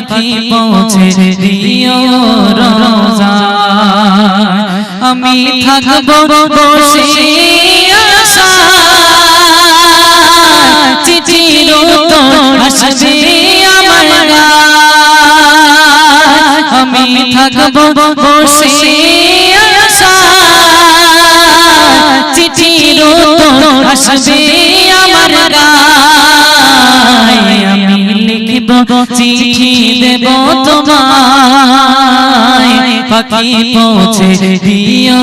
পাখি পৌঁছে দিও রোজায় আমি থাকব বসে আশা চিঠির উত্তর আসবে আমার আমি থাকব বসে আশা চিঠির উত্তর আসবে আমার আমি লিখব চিঠি পাখি পৌঁছে দিও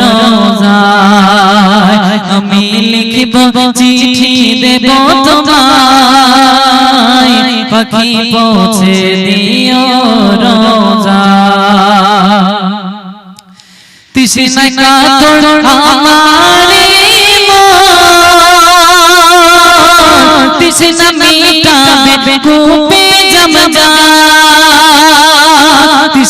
রোজায়। আমি লিখব চিঠি দেব তোমায়। পাখি পৌঁছে দিও রোজায়। তৃষ্ণা কাতর আমারে তৃষ্ণা মিটাবে কূপে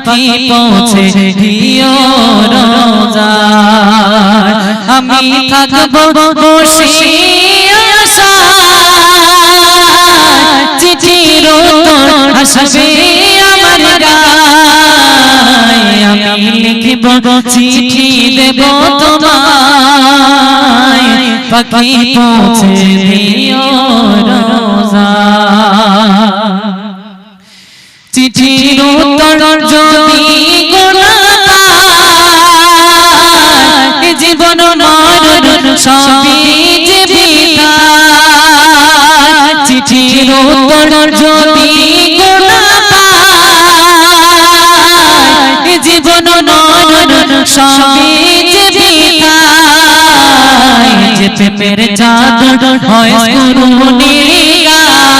পাখি পৌঁছে দিও রোজায় আমি থাকব বসে চিঠির উত্তর আমার আমি লিখব চিঠি দেব তোমায়। পাখি পৌঁছে দিও জীবন মরণ সবই যে বিদায়। চিঠির উত্তর যদি জীবন মরণ সবই যে বিদায়। যে প্রেমের চাদর হয় গায়,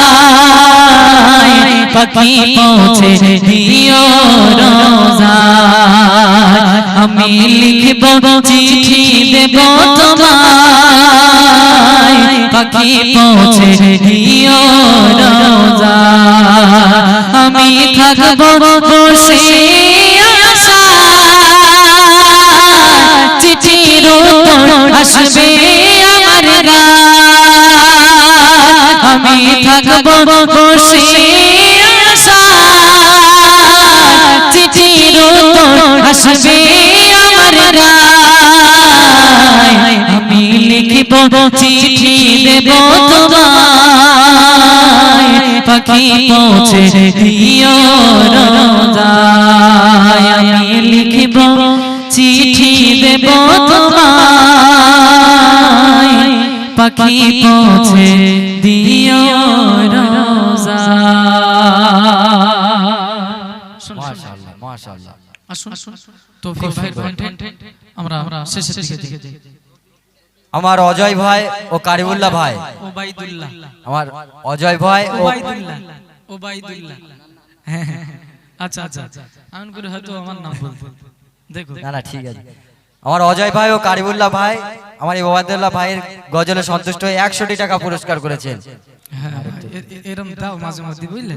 পাখি পৌঁছে দিও রোজায় আমি লিখব চিঠি দেব তোমায়। পাখি পৌঁছে দিও রোজায় আমি থাকব বসে আশা চিঠির আসবে আমার গায় আমি থাকব বসে চিঠি দেব তোমায়। পাখি পৌঁছে দিও রোজায়। আমি লিখব চিঠি দেব তোমায়। পাখি পৌঁছে দিও মাশাআল্লাহ মাশাআল্লাহ। আসুন তৌফিক ভাইয়ের আমরা আমরা শেষের দিকে দিকে আমার অজয় ভাই ও কারিবুল্লাহ ভাই। আমার অজয় ভাই ওবাইদুল্লাহ। আচ্ছা আচ্ছা এমন করে হয়তো আমার নাম বলব দেখো না না ঠিক আছে। আমার অজয় ভাই ও কারিবুল্লাহ ভাই আমার এই ওবায়দুল্লাহ ভাইয়ের গজলে সন্তুষ্ট হয়ে একশোটি টাকা পুরস্কার করেছেন। হ্যাঁ এ- এ- এরম দাও মাঝে মধ্যে বুঝলে?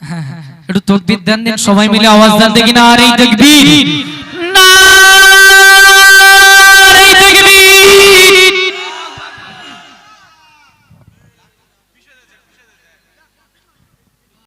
হ্যাঁ, হ্যাঁ, একটু তকবির দেন। সবাই মিলে আওয়াজ দেন দেখি না আর এই তকবীর।